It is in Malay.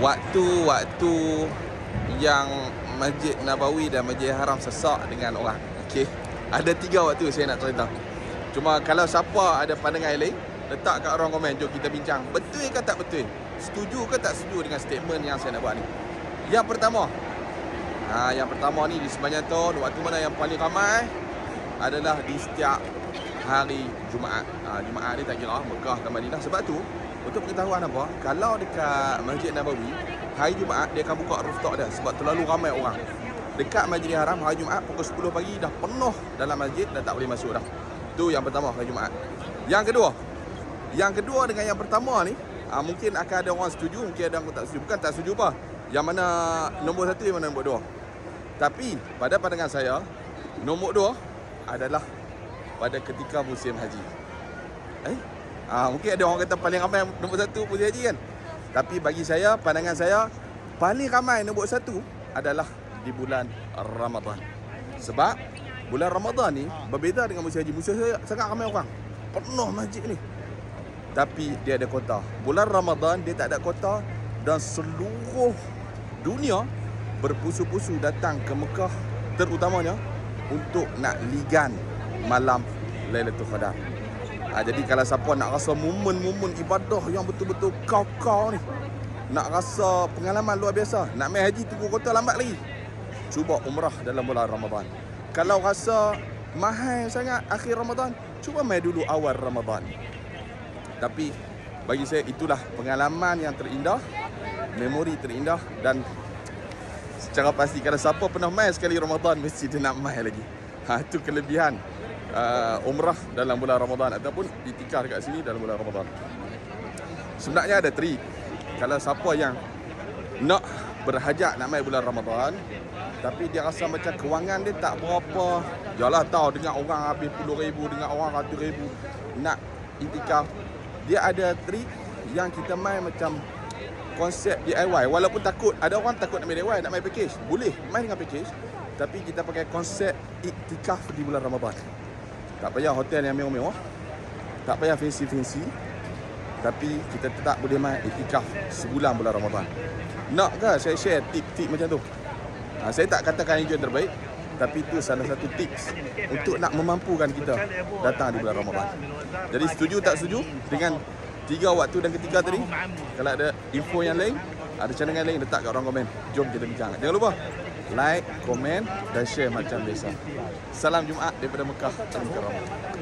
waktu-waktu yang Masjid Nabawi dan Masjid Haram sesak dengan orang. Okey. Ada tiga waktu saya nak cerita. Cuma kalau siapa ada pandangan lain, letak kat orang komen, jom kita bincang. Betul ke tak betul? Setuju ke tak setuju dengan statement yang saya nak buat ni? Yang pertama, ha, yang pertama ni di sepanjang tahun, waktu mana yang paling ramai adalah di setiap hari Jumaat. Ha, Jumaat ni tak kira Mekah dan Madinah. Sebab tu, untuk pengetahuan apa, kalau dekat Masjid Nabawi, hari Jumaat dia akan buka rooftop dia sebab terlalu ramai orang. Dekat Masjidil Haram hari Jumaat pukul 10 pagi dah penuh dalam masjid dah tak boleh masuk dah. Tu yang pertama hari Jumaat. Yang kedua, yang kedua dengan yang pertama ni, ha, mungkin akan ada orang setuju, mungkin ada orang tak setuju. Bukan tak setuju apa. Yang mana nombor satu, yang mana nombor dua. Tapi pada pandangan saya, nombor dua adalah pada ketika musim haji. Eh? Ha, mungkin ada orang kata paling ramai nombor satu musim haji kan? Tapi bagi saya, pandangan saya, paling ramai nombor satu adalah di bulan Ramadan. Sebab bulan Ramadan ni berbeza dengan musim haji. Musim haji sangat ramai orang. Penuh masjid ni. Tapi dia ada kota. Bulan Ramadan dia tak ada kota dan seluruh dunia berpusu-pusu datang ke Mekah terutamanya untuk nak ligan malam Lailatul Qadar. Ha, jadi kalau siapa nak rasa momen-momen ibadah yang betul-betul kau-kau ni, nak rasa pengalaman luar biasa, nak main haji tunggu kota lambat lagi, cuba umrah dalam bulan Ramadan. Kalau rasa mahal sangat akhir Ramadan, cuba main dulu awal Ramadan. Tapi bagi saya itulah pengalaman yang terindah, memori terindah dan secara pasti kalau siapa pernah main sekali Ramadan mesti dia nak main lagi. Ha itu kelebihan uh, umrah dalam bulan Ramadan ataupun itikaf dekat sini dalam bulan Ramadan. Sebenarnya ada trik. Kalau siapa yang nak berhajat nak main bulan Ramadan tapi dia rasa macam kewangan dia tak berapa Yalah tahu dengan orang habis puluh ribu Dengan orang ratus ribu Nak itikaf Dia ada trik yang kita main macam Konsep DIY Walaupun takut Ada orang takut nak main DIY Nak main package Boleh main dengan package Tapi kita pakai konsep iktikaf di bulan Ramadan Tak payah hotel yang mewah-mewah Tak payah fancy-fancy Tapi kita tetap boleh main iktikaf Sebulan bulan Ramadan Nak ke saya share tip-tip macam tu Ha, saya tak katakan itu yang terbaik tapi itu salah satu tips untuk nak memampukan kita datang di bulan Ramadan. Jadi setuju tak setuju dengan tiga waktu dan ketiga tadi? Kalau ada info yang lain, ada cadangan lain letak kat orang komen. Jom kita bincang. Jangan lupa like, komen dan share macam biasa. Salam Jumaat daripada Mekah. Salam Karam.